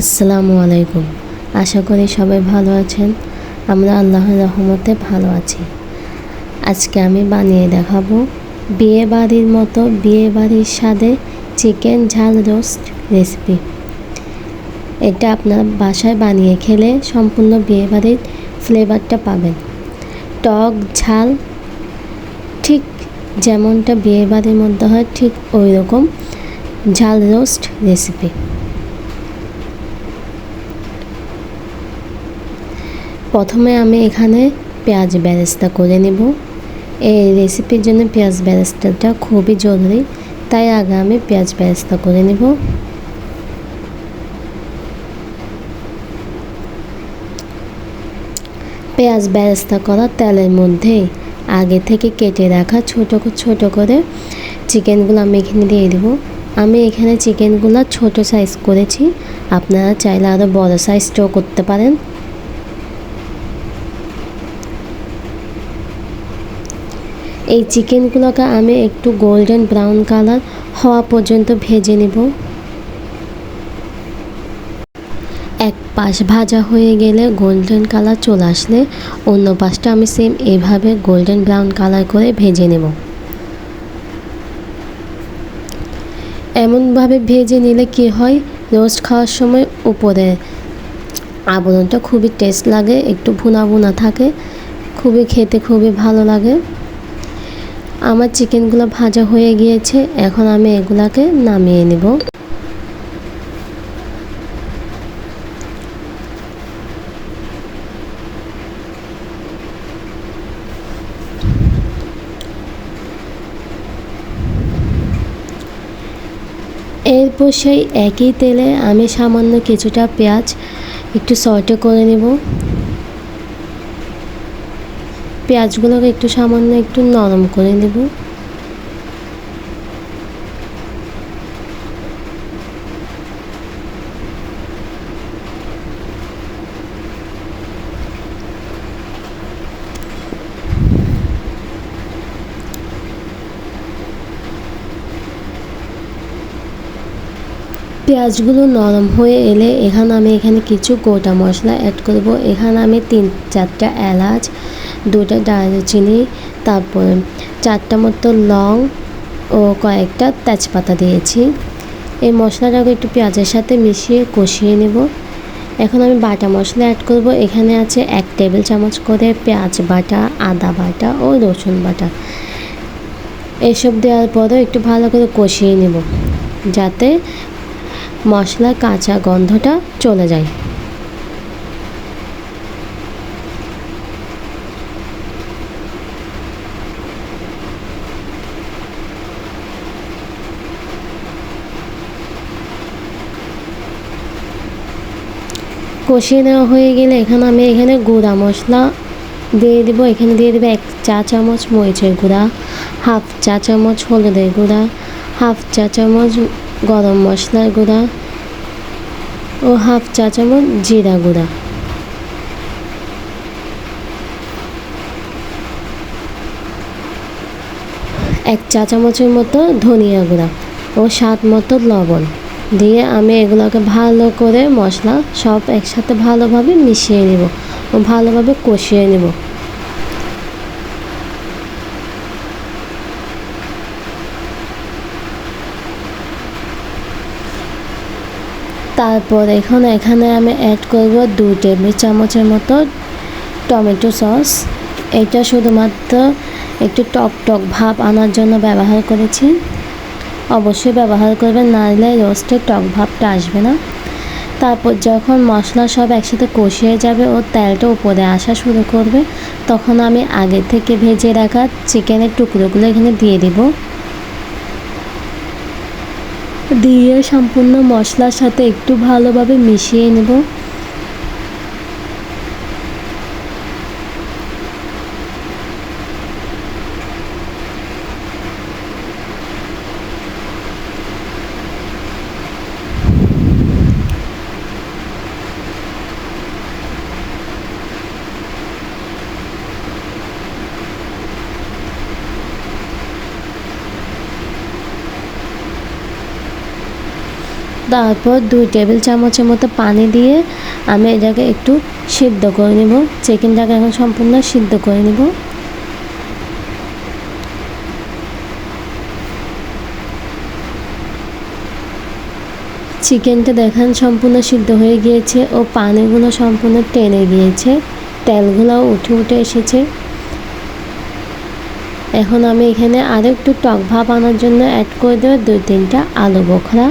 আসসালামু আলাইকুম। আশা করি সবাই ভালো আছেন। আমরা আল্লাহর রহমতে ভালো আছি। আজকে আমি বানিয়ে দেখাবো বিয়ে বাড়ির মতো বিয়ে বাড়ির স্বাদে চিকেন ঝাল রোস্ট রেসিপি। এটা আপনার বাসায় বানিয়ে খেলে সম্পূর্ণ বিয়ে বাড়ির ফ্লেভারটা পাবেন। টক ঝাল ঠিক যেমনটা বিয়ে বাড়ির মধ্যে হয় ঠিক ওই রকম ঝাল রোস্ট রেসিপি। প্রথমে আমি এখানে পেঁয়াজ ব্যারেস্তা করে নেব। এই রেসিপির জন্য পেঁয়াজ ব্যারেস্তাটা খুবই জরুরি, তাই আগে আমি পেঁয়াজ ব্যারেস্তা করে নেব। পেঁয়াজ ব্যারেস্তা করা তেলের মধ্যে আগে থেকে কেটে রাখা ছোট ছোট করে চিকেনগুলো আমি এখানে দিয়ে দেবো। আমি এখানে চিকেনগুলো ছোট সাইজ করেছি, আপনারা চাইলে আরও বড় সাইজটাও করতে পারেন। এই চিকেনগুলোকে আমি একটু গোল্ডেন ব্রাউন কালার হওয়া পর্যন্ত ভেজে নেব। এক পাশ ভাজা হয়ে গেলে গোল্ডেন কালার চলে আসলে অন্য পাশটা আমি সেম এভাবে গোল্ডেন ব্রাউন কালার করে ভেজে নেব। এমনভাবে ভেজে নিলে কি হয়? রোস্ট খাওয়ার সময় উপরে আবরণটা খুবই টেস্ট লাগে, একটু ভুনা ভুনা থাকে, খুবই খেতে খুবই ভালো লাগে। আমার চিকেনগুলো ভাজা হয়ে গিয়েছে, এখন আমি এগুলাকে নামিয়ে নেব। এরপর সেই একই তেলে আমি সামান্য কিছুটা পেঁয়াজ একটু সটে করে নেব। পেঁয়াজগুলোকে একটু সামান্য একটু নরম করে নেব। পেঁয়াজগুলো নরম হয়ে এলে এখানে আমি এখানে কিছু গোটা মশলা অ্যাড করব। এখানে আমি তিন, চারটা এলাচ দুটা দারুচিনি, তারপর চারটা মতো লং ও কয়েকটা তেজপাতা দিয়েছি। এই মশলাটাকে একটু পেঁয়াজের সাথে মিশিয়ে কষিয়ে নেব। এখন আমি বাটা মশলা অ্যাড করব। এখানে আছে এক টেবিল চামচ করে পেঁয়াজ বাটা, আদা বাটা ও রসুন বাটা। এসব দেওয়ার পরেও একটু ভালো করে কষিয়ে নেব। যাতে মশলার কাঁচা গন্ধটা চলে যায়। কষিয়ে নেওয়া হয়ে গেলে এখানে আমি এখানে গুঁড়া মশলা দিয়ে দেবো। এখানে দিয়ে দেবো এক চা চামচ মরিচের গুঁড়া, হাফ চা চামচ হলুদের গুঁড়া, হাফ চা চামচ গরম মশলার গুঁড়া ও হাফ চা চামচ জিরা গুঁড়া। এক চা চামচের মতো ধনিয়া গুঁড়া ও স্বাদ মতো লবণ দিয়ে আমি এগুলোকে ভালো করে মশলা সব একসাথে ভালোভাবে মিশিয়ে নেব ও ভালোভাবে কষিয়ে নেব। তারপর এখন, এখানে আমি অ্যাড করব দু টেবিল চামচের মতো টমেটো সস। এটা শুধুমাত্র একটু টক টক ভাব আনার জন্য ব্যবহার করেছি। অবশ্যই ব্যবহার করবেন নাহলে রোস্টের টক ভাবটা আসবে না। তারপর যখন মশলা সব একসাথে কষিয়ে যাবে ও তেলটা উপরে আসা শুরু করবে, তখন আমি আগে থেকে ভেজে রাখা চিকেনের টুকরোগুলো এখানে দিয়ে দিব। দিয়ে সম্পূর্ণ মশলার সাথে একটু ভালোভাবে মিশিয়ে নেব। তারপর দুই টেবিল চামচের মতো পানি দিয়ে আমি এটাকে একটু সিদ্ধ করে নেব। চিকেনটাকে এখন সম্পূর্ণ সিদ্ধ করে নেব। চিকেনটা দেখেন সম্পূর্ণ সিদ্ধ হয়ে গিয়েছে ও পানিগুলো সম্পূর্ণ টেনে গিয়েছে। তেলগুলো উঠে উঠে এসেছে। এখন আমি এখানে আরও একটু টক ভাব আনার জন্য অ্যাড করে দেবো দুই তিনটা আলু বোখরা।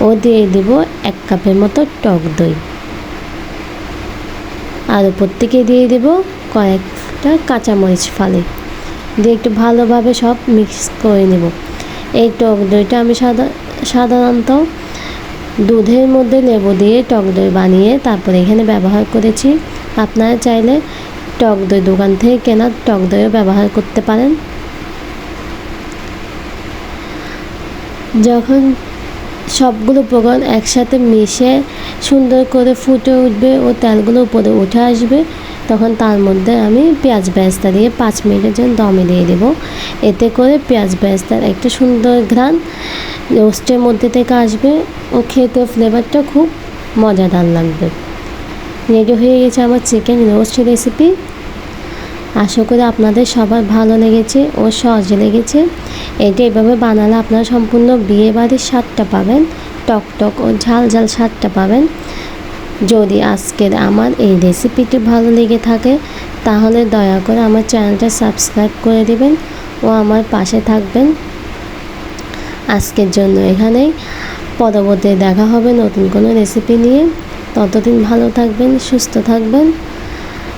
ও দিয়ে দেব এক কাপের মতো টক দই। আর উপর থেকে দিয়ে দেব কয়েকটা কাঁচামরিচ ফালি। দিয়ে একটু ভালোভাবে সব মিক্স করে নেব। এই টক দইটা আমি সাধা, সাধারণত দুধের মধ্যে লেবু দিয়ে টক দই বানিয়ে তারপরে এখানে ব্যবহার করেছি। আপনারা চাইলে টক দই দোকান থেকে কেনা টক দইও ব্যবহার করতে পারেন। যখন সবগুলো উপকরণ একসাথে মিশে সুন্দর করে ফুটে উঠবে ও তেলগুলো উপরে উঠে আসবে। তখন তার মধ্যে আমি পেঁয়াজ বেরেস্তা দিয়ে পাঁচ মিনিটের জন্য দমে দিয়ে দেবো। এতে করে পেঁয়াজ বেরেস্তার একটা সুন্দর ঘ্রাণ রোস্টের মধ্যে থেকে আসবে ও খেতে ফ্লেভারটা খুব মজাদার লাগবে। রেডি হয়ে গেছে আমার চিকেন রোস্ট রেসিপি আশা করি আপনাদের সবার ভালো লেগেছে ও সহজে লেগেছে। এটা এভাবে বানালে আপনারা সম্পূর্ণ বিয়ে বাড়ির স্বাদটা পাবেন, টক টক ও ঝাল ঝাল স্বাদটা পাবেন। যদি আজকের আমার এই রেসিপিটি ভালো লেগে থাকে, তাহলে দয়া করে আমার চ্যানেলটা সাবস্ক্রাইব করে দিবেন ও আমার পাশে থাকবেন। আজকের জন্য এখানেই। পরবর্তী দেখা হবে নতুন কোনো রেসিপি নিয়ে। ততদিন ভালো থাকবেন, সুস্থ থাকবেন।